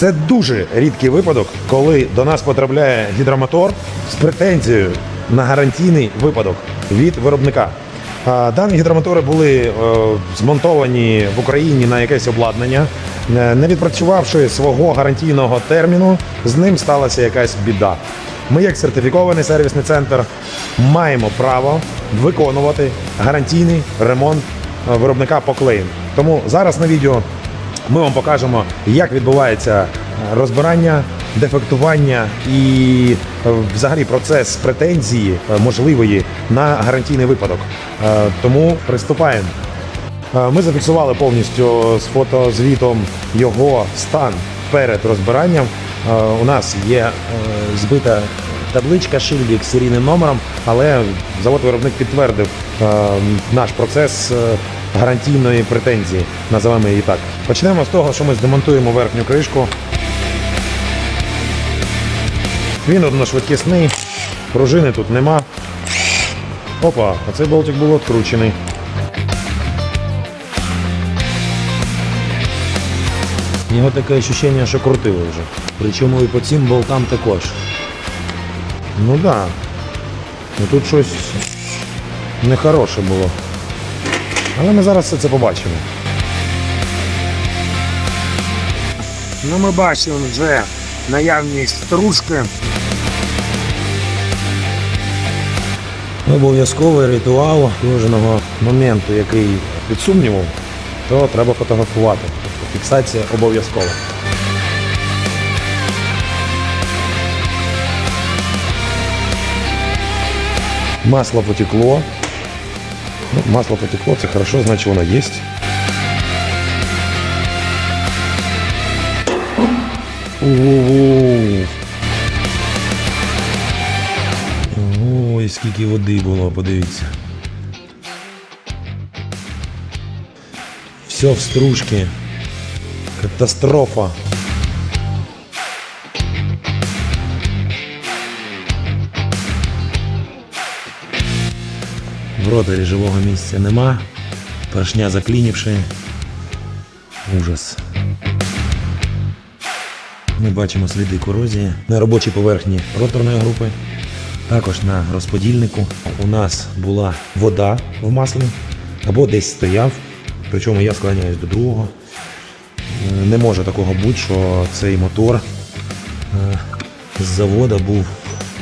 Це дуже рідкий випадок, коли до нас потрапляє гідромотор з претензією на гарантійний випадок від виробника. Дані гідромотори були е, змонтовані в Україні на якесь обладнання. Е, Не відпрацювавши свого гарантійного терміну, з ним сталася якась біда. Ми, як сертифікований сервісний центр, маємо право виконувати гарантійний ремонт е, виробника по клейм. Тому зараз на відео ми вам покажемо, як відбувається е, розбирання, дефектування і е, взагалі процес претензії е, можливої на гарантійний випадок. Тому приступаємо. Ми зафіксували повністю з фотозвітом його стан перед розбиранням. Е, У нас є е, збита табличка шильдик з серійним номером, але завод-виробник підтвердив е, наш процес гарантійної претензії, називаємо її так. Почнемо з того, що ми здемонтуємо верхню кришку. Він одношвидкісний, пружини тут нема. Опа, а цей болтик був відкручений. У нього таке відчуття, що крутили вже. Причому і по цим болтам також. Ну так. Да. Ну тут щось нехороше було. Але ми зараз все це побачимо. Ну, ми бачимо вже наявність стружки. Обов'язковий ритуал кожного моменту, який Під сумнівом, то треба фотографувати. Тобто фіксація обов'язкова. Масло потекло. Ну, масло потекло, це хорошо, значить воно є. Ой, Ой, скільки води було, подивіться. Все в стружці. Катастрофа. В роторі живого місця нема. Поршня заклінівши. Ужас. Ми бачимо сліди корозії на робочій поверхні роторної групи. Також на розподільнику у нас була вода в маслі або десь стояв. Причому я склоняюсь до другого. Е, Не може такого бути, що цей мотор е, з завода був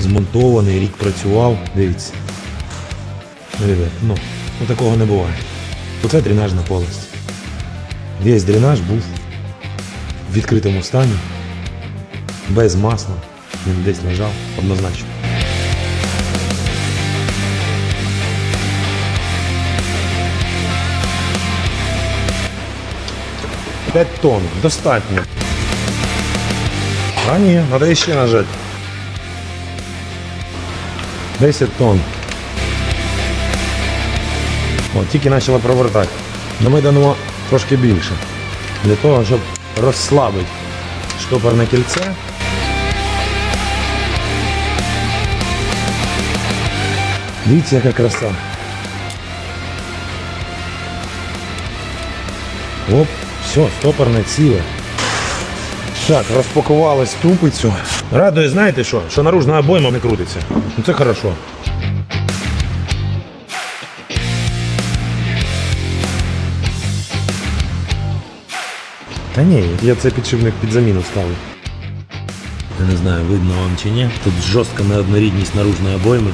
змонтований, рік працював. Дивіться. Ну, ну, ну такого не буває. Оце дренажна полость. Весь дренаж був в відкритому стані без масла. Він десь лежав однозначно. П'ять тонн, достатньо. А ні, треба ще нажати. 10 тонн. О, тільки почала провертати. Но ми дамо трошки більше. Для того, щоб розслабити штопорне кільце. Дивіться, яка краса. Оп, Все, стопорне ціле. Так, розпакували ступицю. Радує, знаєте що? Що наружна обойма не крутиться. Ну це хорошо. Та ні, я цей підшипник під заміну ставлю. Я не знаю, видно вам чи ні. Тут жорстка неоднорідність наружної обойми.